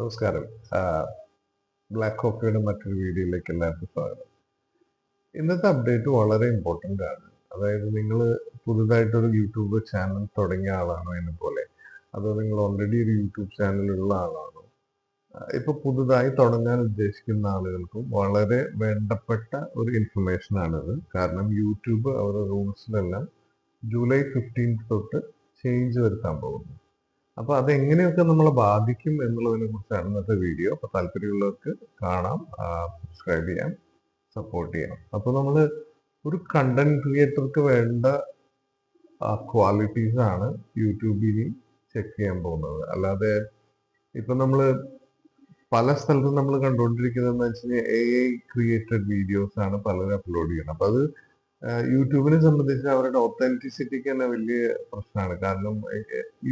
നമസ്കാരം. ബ്ലാക്ക് കോഫിയുടെ മറ്റൊരു വീഡിയോയിലേക്ക് എല്ലാവർക്കും സ്വാഗതം. ഇന്നത്തെ അപ്ഡേറ്റ് വളരെ ഇമ്പോർട്ടന്റ് ആണ്. അതായത് നിങ്ങൾ പുതുതായിട്ടൊരു യൂട്യൂബ് ചാനൽ തുടങ്ങിയ ആളാണോ എന്നെ പോലെ അതോ നിങ്ങൾ ഓൾറെഡി ഒരു യൂട്യൂബ് ചാനലുള്ള ആളാണോ? ഇപ്പൊ പുതുതായി തുടങ്ങാൻ ഉദ്ദേശിക്കുന്ന ആളുകൾക്കും വളരെ വേണ്ടപ്പെട്ട ഒരു ഇൻഫർമേഷൻ ആണിത്. കാരണം യൂട്യൂബ് അവരുടെ റൂൾസിലെല്ലാം ജൂലൈ ഫിഫ്റ്റീൻത്ത് തൊട്ട് ചേഞ്ച് വരുത്താൻ പോകുന്നു. അപ്പൊ അതെങ്ങനെയൊക്കെ നമ്മളെ ബാധിക്കും എന്നുള്ളതിനെ കുറിച്ചാണ് ഇന്നത്തെ വീഡിയോ. അപ്പൊ താല്പര്യമുള്ളവർക്ക് കാണാം സബ്സ്ക്രൈബ് ചെയ്യാം സപ്പോർട്ട് ചെയ്യാം. അപ്പൊ നമ്മൾ ഒരു കണ്ടന്റ് ക്രിയേറ്റർക്ക് വേണ്ട ക്വാളിറ്റീസ് ആണ് യൂട്യൂബിൽ ചെക്ക് ചെയ്യാൻ പോകുന്നത്. അല്ലാതെ ഇപ്പൊ നമ്മൾ പല സ്ഥലത്തും നമ്മൾ കണ്ടുകൊണ്ടിരിക്കുന്നതെന്ന് വെച്ച് കഴിഞ്ഞാൽ എ ഐ ക്രിയേറ്റഡ് വീഡിയോസ് ആണ് പലരും അപ്ലോഡ് ചെയ്യുന്നത്. അപ്പൊ അത് യൂട്യൂബിനെ സംബന്ധിച്ച് അവരുടെ ഒത്തന്റിസിറ്റിക്ക് തന്നെ വലിയ പ്രശ്നമാണ്. കാരണം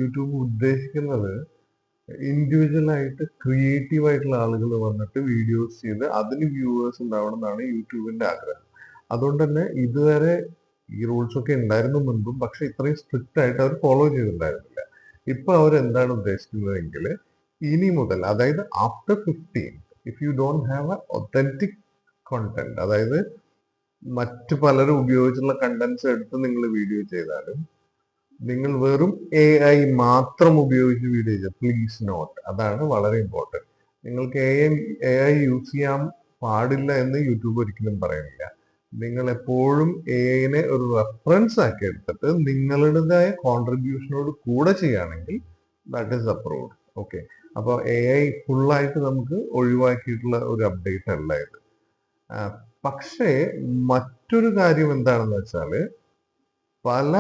യൂട്യൂബ് ഉദ്ദേശിക്കുന്നത് ഇൻഡിവിജ്വൽ ആയിട്ട് ക്രിയേറ്റീവ് ആയിട്ടുള്ള ആളുകൾ വന്നിട്ട് വീഡിയോസ് ചെയ്ത് അതിന് വ്യൂവേഴ്സ് ഉണ്ടാവണം എന്നാണ് യൂട്യൂബിന്റെ ആഗ്രഹം. അതുകൊണ്ട് തന്നെ ഇതുവരെ ഈ റൂൾസ് ഒക്കെ ഉണ്ടായിരുന്നു മുൻപും പക്ഷെ ഇത്രയും സ്ട്രിക്റ്റ് ആയിട്ട് അവർ ഫോളോ ചെയ്തിട്ടുണ്ടായിരുന്നില്ല. ഇപ്പൊ അവർ എന്താണ് ഉദ്ദേശിക്കുന്നതെങ്കിൽ ഇനി മുതൽ അതായത് after fifteen if you don't have a authentic content അതായത് മറ്റു പലരും ഉപയോഗിച്ചുള്ള കണ്ടന്റ്സ് എടുത്ത് നിങ്ങൾ വീഡിയോ ചെയ്താലും നിങ്ങൾ വെറും എ ഐ മാത്രം ഉപയോഗിച്ച് വീഡിയോ ചെയ്യുക. പ്ലീസ് നോട്ട് അതാണ് വളരെ ഇമ്പോർട്ടന്റ് നിങ്ങൾക്ക് A I A I use ചെയ്യാൻ പാടില്ല എന്ന് യൂട്യൂബ് ഒരിക്കലും പറയുന്നില്ല. നിങ്ങൾ എപ്പോഴും എ ഐനെ ഒരു റെഫറൻസ് ആക്കി എടുത്തിട്ട് നിങ്ങളുടേതായ കോൺട്രിബ്യൂഷനോട് കൂടെ ചെയ്യുകയാണെങ്കിൽ ദാറ്റ് ഈസ് അപ്രൂവ്ഡ് ഓക്കെ അപ്പോൾ എ ഐ ഫുള്ളായിട്ട് നമുക്ക് ഒഴിവാക്കിയിട്ടുള്ള ഒരു അപ്ഡേറ്റ് അല്ല ഇത്. പക്ഷേ മറ്റൊരു കാര്യം എന്താണെന്ന് വെച്ചാൽ പല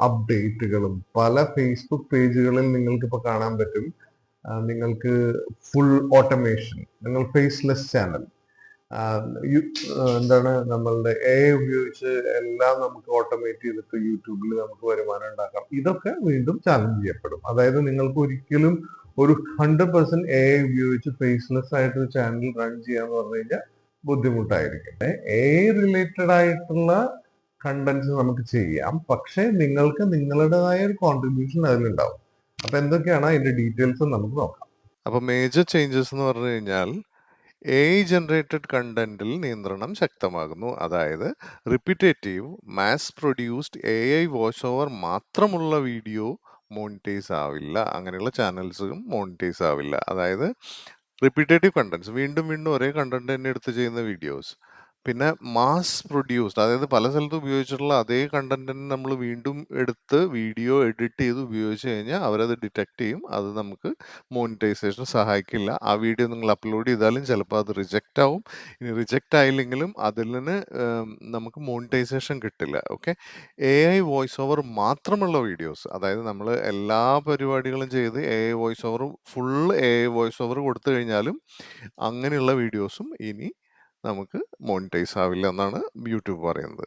അപ്ഡേറ്റുകളും പല ഫേസ്ബുക്ക് പേജുകളിൽ നിങ്ങൾക്ക് ഇപ്പോൾ കാണാൻ പറ്റും നിങ്ങൾക്ക് ഫുൾ ഓട്ടോമേഷൻ നിങ്ങൾ ഫേസ്ലെസ് ചാനൽ എന്താണ് നമ്മളുടെ എ ഉപയോഗിച്ച് എല്ലാം നമുക്ക് ഓട്ടോമേറ്റ് ചെയ്തിട്ട് യൂട്യൂബിൽ നമുക്ക് വരുമാനം ഉണ്ടാക്കാം. ഇതൊക്കെ വീണ്ടും ചാലഞ്ച് ചെയ്യപ്പെടും. അതായത് നിങ്ങൾക്ക് ഒരിക്കലും ഒരു ഹൺഡ്രഡ് പെർസെന്റ് എ ഉപയോഗിച്ച് ഫേസ്ലെസ് ആയിട്ട് ഒരു ചാനൽ റൺ ചെയ്യാന്ന് പറഞ്ഞു കഴിഞ്ഞാൽ ബുദ്ധിമുട്ടായിരിക്കും. എ റിലേറ്റഡ് ആയിട്ടുള്ള കണ്ടന്റ്സ് നമുക്ക് ചെയ്യാം. പക്ഷെ നിങ്ങൾക്ക് നിങ്ങളുടേതായ ഒരു കോൺട്രിബ്യൂഷൻ അതിലുണ്ടാവും. അപ്പൊ എന്തൊക്കെയാണ് അതിന്റെ ഡീറ്റെയിൽസ് നമുക്ക് നോക്കാം. അപ്പൊ മേജർ ചേഞ്ചസ് എന്ന് പറഞ്ഞു കഴിഞ്ഞാൽ എ ജനറേറ്റഡ് കണ്ടന്റിൽ നിയന്ത്രണം ശക്തമാകുന്നു. അതായത് repetitive mass produced A I voice over മാത്രമുള്ള വീഡിയോ മോണിറ്റൈസ് ആവില്ല. അങ്ങനെയുള്ള ചാനൽസും മോണിറ്റൈസ് ആവില്ല. അതായത് റിപ്പീറ്റേറ്റീവ് കണ്ടന്റ്സ് വീണ്ടും വീണ്ടും ഒരേ കണ്ടന്റ് തന്നെ എടുത്ത് ചെയ്യുന്ന വീഡിയോസ് പിന്നെ മാസ് പ്രൊഡ്യൂസ്ഡ് അതായത് പല സ്ഥലത്തും ഉപയോഗിച്ചിട്ടുള്ള അതേ കണ്ടന്റ് നമ്മൾ വീണ്ടും എടുത്ത് വീഡിയോ എഡിറ്റ് ചെയ്ത് ഉപയോഗിച്ച് കഴിഞ്ഞാൽ അവരത് ഡിറ്റക്ട് ചെയ്യും. അത് നമുക്ക് മോണിറ്റൈസേഷൻ സഹായിക്കില്ല. ആ വീഡിയോ നിങ്ങൾ അപ്ലോഡ് ചെയ്താലും ചിലപ്പോൾ അത് റിജക്റ്റ് ആവും. ഇനി റിജക്റ്റ് ആയില്ലെങ്കിലും അതിൽ നിന്ന് നമുക്ക് മോണിറ്റൈസേഷൻ കിട്ടില്ല. Okay A I voice over മാത്രമുള്ള വീഡിയോസ് അതായത് നമ്മൾ എല്ലാ പരിപാടികളും ചെയ്ത് A I voice over full A I voice over കൊടുത്തു കഴിഞ്ഞാലും അങ്ങനെയുള്ള വീഡിയോസും ഇനി നമുക്ക് മോണിറ്റൈസ് ആവില്ല എന്നാണ് യൂട്യൂബ് പറയുന്നത്.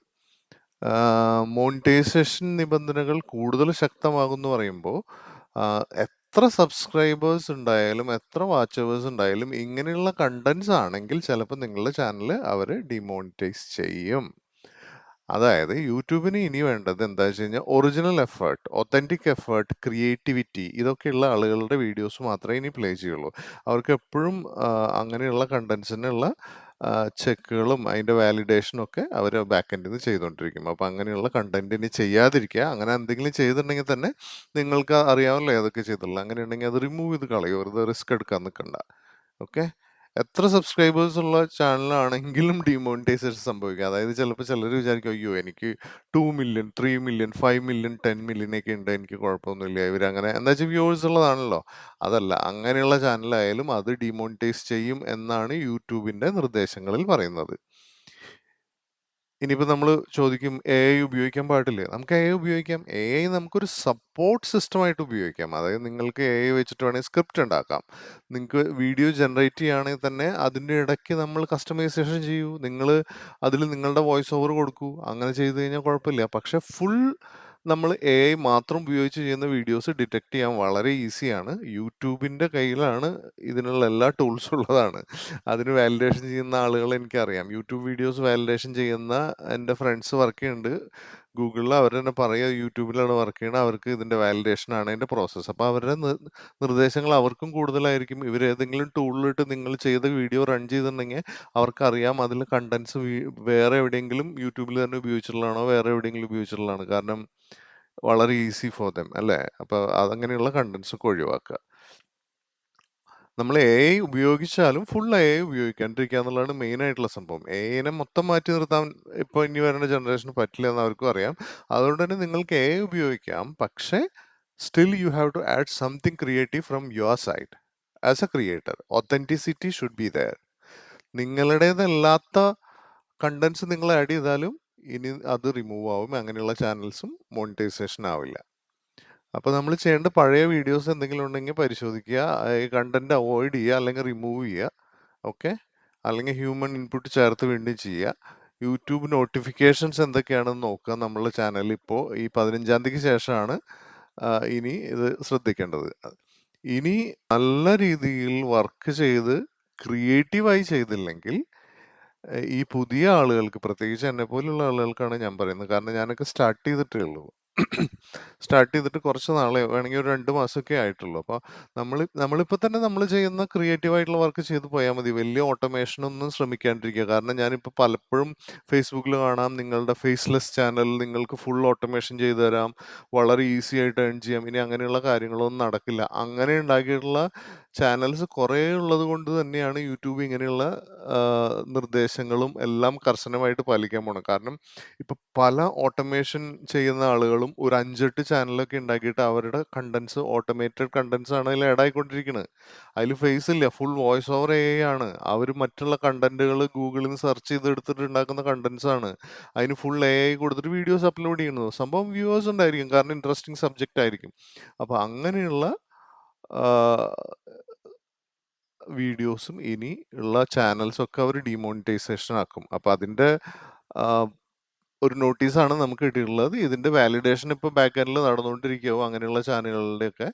മോണിറ്റൈസേഷൻ നിബന്ധനകൾ കൂടുതൽ ശക്തമാകുമെന്ന് പറയുമ്പോൾ എത്ര സബ്സ്ക്രൈബേഴ്സ് ഉണ്ടായാലും എത്ര വാച്ചവേഴ്സ് ഉണ്ടായാലും ഇങ്ങനെയുള്ള കണ്ടന്റ്സ് ആണെങ്കിൽ ചിലപ്പോൾ നിങ്ങളുടെ ചാനൽ അവർ ഡിമോണിറ്റൈസ് ചെയ്യും. അതായത് യൂട്യൂബിന് ഇനി വേണ്ടത് എന്താ വെച്ച് കഴിഞ്ഞാൽ original effort authentic effort creativity ഇതൊക്കെയുള്ള ആളുകളുടെ വീഡിയോസ് മാത്രമേ ഇനി പ്ലേ ചെയ്യുള്ളൂ. അവർക്ക് എപ്പോഴും അങ്ങനെയുള്ള കണ്ടന്റ്സിനുള്ള ചെക്കുകളും അതിന്റെ വാലിഡേഷനും ഒക്കെ അവർ ബാക്ക് എൻഡിൽ നിന്ന് ചെയ്തുകൊണ്ടിരിക്കും അപ്പോൾ അങ്ങനെയുള്ള കണ്ടന്റ് ഇനി ചെയ്യാതിരിക്കുക. അങ്ങനെ എന്തെങ്കിലും ചെയ്തിട്ടുണ്ടെങ്കിൽ തന്നെ നിങ്ങൾക്ക് അറിയാമല്ലോ ഏതൊക്കെ ചെയ്തിട്ടുള്ളത് അങ്ങനെയുണ്ടെങ്കിൽ അത് റിമൂവ് ചെയ്ത് കളയും. വെറുതെ റിസ്ക് എടുക്കാൻ നിൽക്കണ്ട ഓക്കെ എത്ര സബ്സ്ക്രൈബേഴ്സ് ഉള്ള ചാനലാണെങ്കിലും ഡിമോണിറ്റൈസേഷൻ സംഭവിക്കാം. അതായത് ചിലപ്പോൾ ചിലർ വിചാരിക്കും അയ്യോ എനിക്ക് two million three million five million ten million ഒക്കെ ഉണ്ട് എനിക്ക് കുഴപ്പമൊന്നുമില്ല ഇവർ അങ്ങനെ. എന്താ വെച്ചാൽ വ്യൂവേഴ്സ് ഉള്ളതാണല്ലോ. അതല്ല അങ്ങനെയുള്ള ചാനലായാലും അത് ഡിമോണിറ്റൈസ് ചെയ്യും എന്നാണ് യൂട്യൂബിന്റെ നിർദ്ദേശങ്ങളിൽ പറയുന്നത്. ഇനിയിപ്പോൾ നമ്മൾ ചോദിക്കും എ ഐ ഉപയോഗിക്കാൻ പാടില്ലേ? നമുക്ക് എ ഐ ഉപയോഗിക്കാം. എ ഐ നമുക്കൊരു സപ്പോർട്ട് സിസ്റ്റമായിട്ട് ഉപയോഗിക്കാം. അതായത് നിങ്ങൾക്ക് എ ഐ വെച്ചിട്ട് വേണമെങ്കിൽ സ്ക്രിപ്റ്റ് ഉണ്ടാക്കാം. നിങ്ങൾക്ക് വീഡിയോ ജനറേറ്റ് ചെയ്യുകയാണെങ്കിൽ തന്നെ അതിന്റെ ഇടയ്ക്ക് നമ്മൾ കസ്റ്റമൈസേഷൻ ചെയ്യൂ. നിങ്ങൾ അതിൽ നിങ്ങളുടെ വോയിസ് ഓവർ കൊടുക്കൂ. അങ്ങനെ ചെയ്തു കഴിഞ്ഞാൽ കുഴപ്പമില്ല. പക്ഷെ ഫുൾ നമ്മൾ എ ഐ മാത്രം ഉപയോഗിച്ച് ചെയ്യുന്ന വീഡിയോസ് ഡിറ്റക്ട് ചെയ്യാൻ വളരെ ഈസിയാണ്. യൂട്യൂബിന്റെ കയ്യിലാണ് ഇതിനുള്ള എല്ലാ ടൂൾസും ഉള്ളതാണ്. അതിന് വാലിഡേഷൻ ചെയ്യുന്ന ആളുകൾ എനിക്കറിയാം. യൂട്യൂബ് വീഡിയോസ് വാലിഡേഷൻ ചെയ്യുന്ന എന്റെ ഫ്രണ്ട്സ് വർക്ക് ചെയ്യുന്നുണ്ട്. ഗൂഗിളിൽ അവർ തന്നെ പറയുക യൂട്യൂബിലാണ് വർക്ക് ചെയ്യണത് അവർക്ക് ഇതിന്റെ വാലിഡേഷൻ ആണ് അതിന്റെ പ്രോസസ്സ് അപ്പോൾ അവരുടെ നിർദ്ദേശങ്ങൾ അവർക്കും കൂടുതലായിരിക്കും. ഇവർ ഏതെങ്കിലും ടൂളിലിട്ട് നിങ്ങൾ ചെയ്ത വീഡിയോ റൺ ചെയ്തിട്ടുണ്ടെങ്കിൽ അവർക്കറിയാം അതിൽ കണ്ടന്റ്സ് വേറെ എവിടെയെങ്കിലും യൂട്യൂബിൽ തന്നെ ഉപയോഗിച്ചിട്ടുള്ളതാണോ വേറെ എവിടെയെങ്കിലും ഉപയോഗിച്ചിട്ടുള്ളതാണ്. കാരണം വളരെ ഈസി ഫോർ ദം അല്ലേ? അപ്പോൾ അതങ്ങനെയുള്ള കണ്ടന്റ്സ് ഒക്കെ ഒഴിവാക്കുക. നമ്മൾ എ ഐ ഉപയോഗിച്ചാലും ഫുൾ എ ഐ ഉപയോഗിക്കാണ്ടിരിക്കുക എന്നുള്ളതാണ് മെയിൻ ആയിട്ടുള്ള സംഭവം. എ ഐനെ മൊത്തം മാറ്റി നിർത്താൻ ഇപ്പോൾ ഇനി വരുന്ന ജനറേഷന് പറ്റില്ല എന്ന് അവർക്കും അറിയാം. അതുകൊണ്ട് തന്നെ നിങ്ങൾക്ക് എ ഐ ഉപയോഗിക്കാം. പക്ഷേ still you have to add something creative from your side as a creator authenticity should be there നിങ്ങളുടേതല്ലാത്ത contents നിങ്ങൾ ആഡ് ചെയ്താലും ഇനി അത് റിമൂവ് ആവും. അങ്ങനെയുള്ള ചാനൽസും മോണിറ്റൈസേഷൻ ആവില്ല. അപ്പോൾ നമ്മൾ ചെയ്യേണ്ട പഴയ വീഡിയോസ് എന്തെങ്കിലും ഉണ്ടെങ്കിൽ പരിശോധിക്കുക ഈ കണ്ടന്റ് അവോയ്ഡ് ചെയ്യുക അല്ലെങ്കിൽ റിമൂവ് ചെയ്യുക ഓക്കെ അല്ലെങ്കിൽ ഹ്യൂമൻ ഇൻപുട്ട് ചേർത്ത് വീണ്ടും ചെയ്യുക. യൂട്യൂബ് നോട്ടിഫിക്കേഷൻസ് എന്തൊക്കെയാണെന്ന് നോക്കുക നമ്മളുടെ ചാനൽ ഇപ്പോൾ ഈ പതിനഞ്ചാം തീയതിക്ക് ശേഷമാണ് ഇനി ഇത് ശ്രദ്ധിക്കേണ്ടത്. ഇനി നല്ല രീതിയിൽ വർക്ക് ചെയ്ത് ക്രിയേറ്റീവായി ചെയ്തില്ലെങ്കിൽ ഈ പുതിയ ആളുകൾക്ക് പ്രത്യേകിച്ച് എന്നെ പോലുള്ള ആളുകൾക്കാണ് ഞാൻ പറയുന്നത്. കാരണം ഞാനൊക്കെ സ്റ്റാർട്ട് ചെയ്തിട്ടേ ഉള്ളൂ. സ്റ്റാർട്ട് ചെയ്തിട്ട് കുറച്ച് നാളെ വേണമെങ്കിൽ ഒരു രണ്ട് മാസമൊക്കെ ആയിട്ടുള്ളൂ. അപ്പോൾ നമ്മൾ നമ്മളിപ്പോൾ തന്നെ നമ്മൾ ചെയ്യുന്ന ക്രിയേറ്റീവ് ആയിട്ടുള്ള വർക്ക് ചെയ്ത് പോയാൽ മതി. വലിയ ഓട്ടോമേഷൻ ഒന്നും ശ്രമിക്കാണ്ടിരിക്കുക. കാരണം ഞാനിപ്പോൾ പലപ്പോഴും ഫേസ്ബുക്കിൽ കാണാം നിങ്ങളുടെ ഫേസ്ലെസ് ചാനൽ നിങ്ങൾക്ക് ഫുൾ ഓട്ടോമേഷൻ ചെയ്തു തരാം വളരെ ഈസി ആയിട്ട് ഏൺ ചെയ്യാം. ഇനി അങ്ങനെയുള്ള കാര്യങ്ങളൊന്നും നടക്കില്ല. അങ്ങനെ ഉണ്ടാക്കിയിട്ടുള്ള ചാനൽസ് കുറേ ഉള്ളത് കൊണ്ട് തന്നെയാണ് യൂട്യൂബ് ഇങ്ങനെയുള്ള നിർദ്ദേശങ്ങളും എല്ലാം കർശനമായിട്ട് പാലിക്കാൻ പോണം കാരണം ഇപ്പൊ പല ഓട്ടോമേഷൻ ചെയ്യുന്ന ആളുകളും ഒരു അഞ്ചെട്ട് ചാനലൊക്കെ ഉണ്ടാക്കിയിട്ട് അവരുടെ കണ്ടന്റ്സ് ഓട്ടോമേറ്റഡ് കണ്ടന്റ്സ് ആണ് അതിൽ ആഡ് ആയിക്കൊണ്ടിരിക്കുന്നത്. അതിൽ ഫേസ് ഇല്ല ഫുൾ വോയിസ് ഓവർ എ ആണ്. അവർ മറ്റുള്ള കണ്ടന്റുകൾ ഗൂഗിളിൽ നിന്ന് സെർച്ച് ചെയ്ത് എടുത്തിട്ട് ഉണ്ടാക്കുന്ന കണ്ടന്റ്സ് ആണ്. അതിന് ഫുൾ എ ഐ കൊടുത്തിട്ട് വീഡിയോസ് അപ്ലോഡ് ചെയ്യുന്നത്. സംഭവം വ്യൂവേഴ്സ് ഉണ്ടായിരിക്കും. കാരണം ഇൻട്രസ്റ്റിംഗ് സബ്ജക്റ്റ് ആയിരിക്കും. അപ്പൊ അങ്ങനെയുള്ള വീഡിയോസും ഇനി ഉള്ള ചാനൽസും ഒക്കെ അവർ ഡിമോണിറ്റൈസേഷൻ ആക്കും. അപ്പൊ അതിന്റെ ആ, ഒരു നോട്ടീസാണ് നമുക്ക് കിട്ടിയിട്ടുള്ളത്. ഇതിന്റെ വാലിഡേഷൻ ഇപ്പോൾ ബാക്ക് എൻഡിൽ നടന്നുകൊണ്ടിരിക്കുകയോ അങ്ങനെയുള്ള ചാനലുകളുടെയൊക്കെ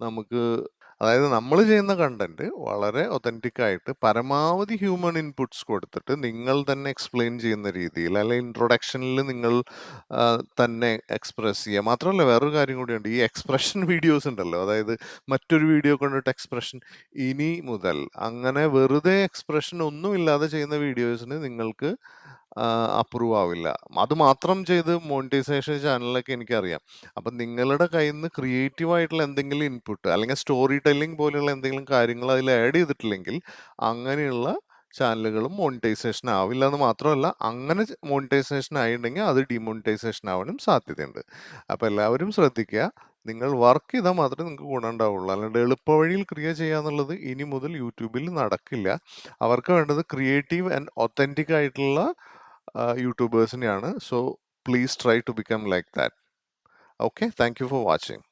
നമുക്ക് അതായത് നമ്മൾ ചെയ്യുന്ന കണ്ടന്റ് വളരെ ഒതന്റിക് ആയിട്ട് പരമാവധി ഹ്യൂമൻ ഇൻപുട്സ് കൊടുത്തിട്ട് നിങ്ങൾ തന്നെ എക്സ്പ്ലെയിൻ ചെയ്യുന്ന രീതിയിൽ അല്ലെ ഇൻട്രൊഡക്ഷനിൽ നിങ്ങൾ തന്നെ എക്സ്പ്രസ് ചെയ്യുക. മാത്രമല്ല വേറൊരു കാര്യം കൂടിയുണ്ട്. ഈ എക്സ്പ്രഷൻ വീഡിയോസ് ഉണ്ടല്ലോ. അതായത് മറ്റൊരു വീഡിയോ കൊണ്ടിട്ട് എക്സ്പ്രഷൻ ഇനി മുതൽ അങ്ങനെ വെറുതെ എക്സ്പ്രഷൻ ഒന്നുമില്ലാതെ ചെയ്യുന്ന വീഡിയോസിന് നിങ്ങൾക്ക് അപ്രൂവ് ആവില്ല. അത് മാത്രം ചെയ്ത് മോണിറ്റൈസേഷൻ ചാനലൊക്കെ എനിക്കറിയാം. അപ്പം നിങ്ങളുടെ കയ്യിൽ നിന്ന് ക്രിയേറ്റീവ് ആയിട്ടുള്ള എന്തെങ്കിലും ഇൻപുട്ട് അല്ലെങ്കിൽ സ്റ്റോറി ടെല്ലിംഗ് പോലെയുള്ള എന്തെങ്കിലും കാര്യങ്ങൾ അതിൽ ആഡ് ചെയ്തിട്ടില്ലെങ്കിൽ അങ്ങനെയുള്ള ചാനലുകളും മോണിറ്റൈസേഷൻ ആവില്ല എന്ന് മാത്രമല്ല അങ്ങനെ മോണിറ്റൈസേഷൻ ആയിട്ടുണ്ടെങ്കിൽ അത് ഡിമോണിറ്റൈസേഷൻ ആവാനും സാധ്യതയുണ്ട്. അപ്പോൾ എല്ലാവരും ശ്രദ്ധിക്കുക നിങ്ങൾ വർക്ക് ചെയ്താൽ മാത്രമേ നിങ്ങൾക്ക് ഗുണമുണ്ടാവുള്ളൂ അല്ലാണ്ട് എളുപ്പവഴിയിൽ ക്രിയ ചെയ്യുക എന്നുള്ളത് ഇനി മുതൽ യൂട്യൂബിൽ നടക്കില്ല. അവർക്ക് വേണ്ടത് ക്രിയേറ്റീവ് ആൻഡ് ഒത്തന്റിക് ആയിട്ടുള്ള യൂട്യൂബേഴ്സിനെയാണ് so please try to become like that okay thank you for watching